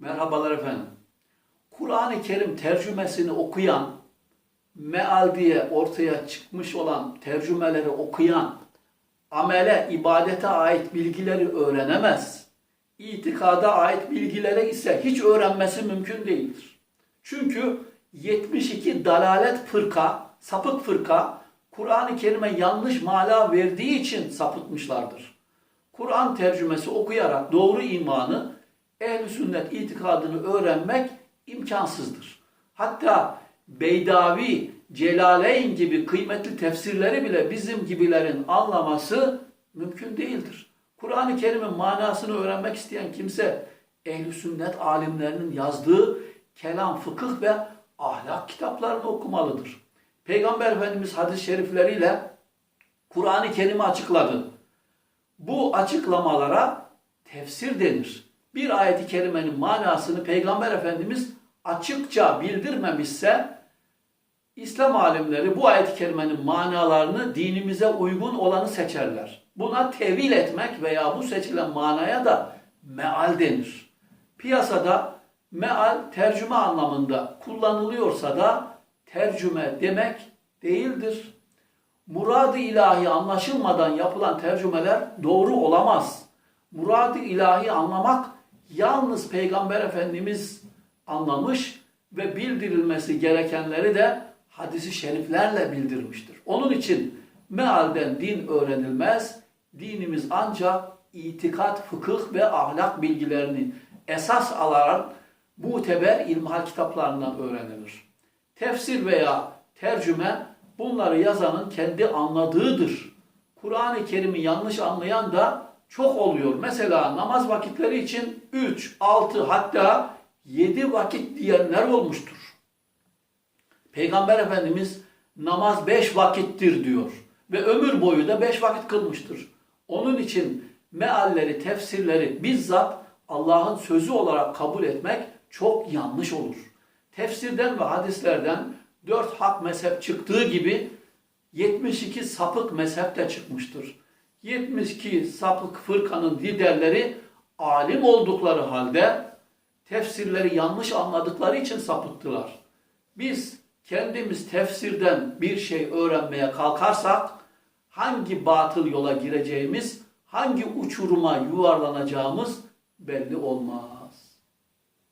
Merhabalar efendim. Kur'an-ı Kerim tercümesini okuyan, meal diye ortaya çıkmış olan tercümeleri okuyan, amele, ibadete ait bilgileri öğrenemez. İtikada ait bilgileri ise hiç öğrenmesi mümkün değildir. Çünkü 72 dalalet fırka, sapık fırka, Kur'an-ı Kerim'e yanlış mana verdiği için sapıtmışlardır. Kur'an tercümesi okuyarak doğru imanı, ehl sünnet itikadını öğrenmek imkansızdır. Hatta Beydavi, Celaleyn gibi kıymetli tefsirleri bile bizim gibilerin anlaması mümkün değildir. Kur'an-ı Kerim'in manasını öğrenmek isteyen kimse ehl sünnet alimlerinin yazdığı kelam, fıkıh ve ahlak kitaplarını okumalıdır. Peygamber Efendimiz hadis-i şerifleriyle Kur'an-ı Kerim'i açıkladı. Bu açıklamalara tefsir denir. Bir ayeti kerimenin manasını Peygamber Efendimiz açıkça bildirmemişse İslam alimleri bu ayet-i kerimenin manalarını dinimize uygun olanı seçerler. Buna tevil etmek veya bu seçilen manaya da meal denir. Piyasada meal tercüme anlamında kullanılıyorsa da tercüme demek değildir. Murad-ı ilahi anlaşılmadan yapılan tercümeler doğru olamaz. Murad-ı ilahi anlamak yalnız Peygamber Efendimiz anlamış ve bildirilmesi gerekenleri de hadisi şeriflerle bildirmiştir. Onun için mealden din öğrenilmez. Dinimiz ancak itikat, fıkıh ve ahlak bilgilerini esas alarak muteber ilmihal kitaplarından öğrenilir. Tefsir veya tercüme bunları yazanın kendi anladığıdır. Kur'an-ı Kerim'i yanlış anlayan da çok oluyor. Mesela namaz vakitleri için 3, 6 hatta 7 vakit diyenler olmuştur. Peygamber Efendimiz namaz 5 vakittir diyor ve ömür boyu da 5 vakit kılmıştır. Onun için mealleri, tefsirleri bizzat Allah'ın sözü olarak kabul etmek çok yanlış olur. Tefsirden ve hadislerden 4 hak mezhep çıktığı gibi 72 sapık mezhep de çıkmıştır. 72 sapık fırkanın liderleri alim oldukları halde tefsirleri yanlış anladıkları için sapıttılar. Biz kendimiz tefsirden bir şey öğrenmeye kalkarsak hangi batıl yola gireceğimiz, hangi uçuruma yuvarlanacağımız belli olmaz.